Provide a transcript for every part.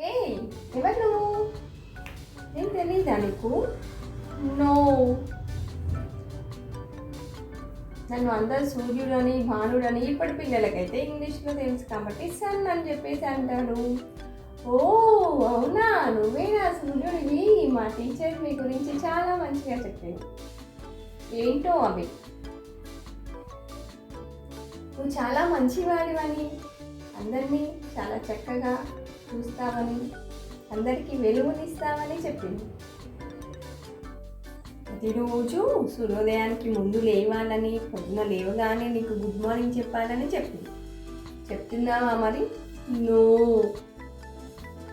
హే ఎవరు? నువ్వు నేను తెలీదా నీకు? నో. నన్ను అందరు సూర్యుడని భానుడని ఇప్పటి పిల్లలకైతే ఇంగ్లీష్లో తెలుసు కాబట్టి సన్ అని చెప్పేసి అంటారు. ఓ అవునా? నువ్వేనా సూర్యుడివి? మా టీచర్ మీ గురించి చాలా మంచిగా చెప్పింది. ఏంటో అవి? నువ్వు చాలా మంచివాడివని. అందరినీ చాలా చక్కగా చూస్తావని అందరికీ వెలుగునిస్తావని చెప్పింది. ప్రతిరోజు సూర్యోదయానికి ముందు లేవాలని పొద్దున లేవగానే నీకు గుడ్ మార్నింగ్ చెప్పాలని చెప్పింది. చెప్తున్నావా మరి? నో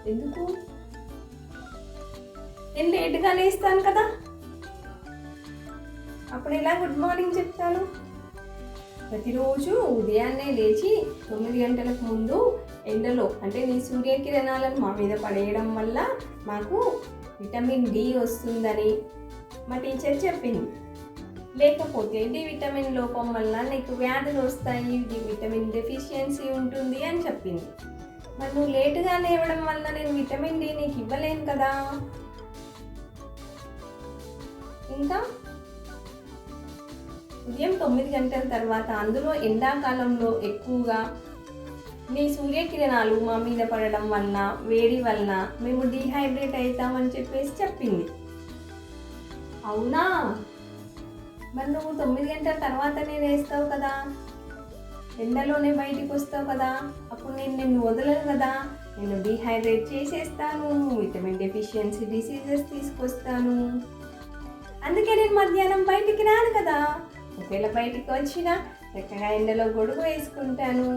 ఎందుకు? నేను లేట్గా లేస్తాను కదా. అప్పుడు ఎలా గుడ్ మార్నింగ్ చెప్తాను? ప్రతిరోజు ఉదయాన్నే లేచి తొమ్మిది గంటలకు ముందు ఎండలో అంటే నీ సూర్యకిరణాలను మా మీద పడేయడం వల్ల మాకు విటమిన్ డి వస్తుందని మా టీచర్ చెప్పింది. లేకపోతే డి విటమిన్ లోపం వల్ల నీకు వ్యాధులు వస్తాయి డి విటమిన్ డెఫిషియన్సీ ఉంటుంది అని చెప్పింది. మరి నువ్వు లేటుగా లేవడం వల్ల నేను విటమిన్ డి నీకు ఇవ్వలేను కదా. ఇంకా ఉదయం తొమ్మిది గంటల తర్వాత అందులో ఎండాకాలంలో ఎక్కువగా మీ సూర్యకిరణాలు మా మీద పడడం వలన వేడి వలన మేము డీహైడ్రేట్ అవుతామని చెప్పేసి చెప్పింది. అవునా? మరి నువ్వు తొమ్మిది గంటల తర్వాతనే వేస్తావు కదా? ఎండలోనే బయటికి వస్తావు కదా? అప్పుడు నేను నిన్ను వదలను కదా? నేను డీహైడ్రేట్ చేసేస్తాను విటమిన్ డెఫిషియన్సీ డిసీజెస్ తీసుకొస్తాను. అందుకే నేను మధ్యాహ్నం బయటికి రాను కదా? ఒకవేళ బయటికి వచ్చినా చక్కగా ఎండలో గొడుగు వేసుకుంటాను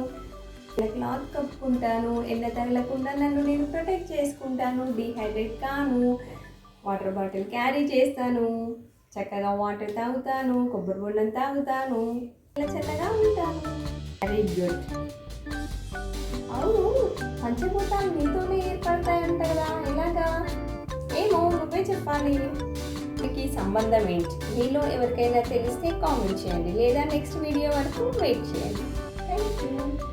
క్లాత్ కప్పుకుంటాను ఎండ తగలకుండా నన్ను నేను ప్రొటెక్ట్ చేసుకుంటాను డీహైడ్రేట్ కాను వాటర్ బాటిల్ క్యారీ చేస్తాను చక్కగా వాటర్ తాగుతాను కొబ్బరి బొండం తాగుతాను ఇలా చల్లగా ఉంటాను. వెరీ గుడ్ అవును పంచభూతాలు నీతోనే ఏర్పడతాయంట కదా ఎలాగా? ఏమో నువ్వే చెప్పాలి. వీటికి సంబంధం ఏంటి? మీలో ఎవరికైనా తెలిస్తే కామెంట్ చేయండి. లేదా నెక్స్ట్ వీడియో వరకు వెయిట్ చేయండి. Thank you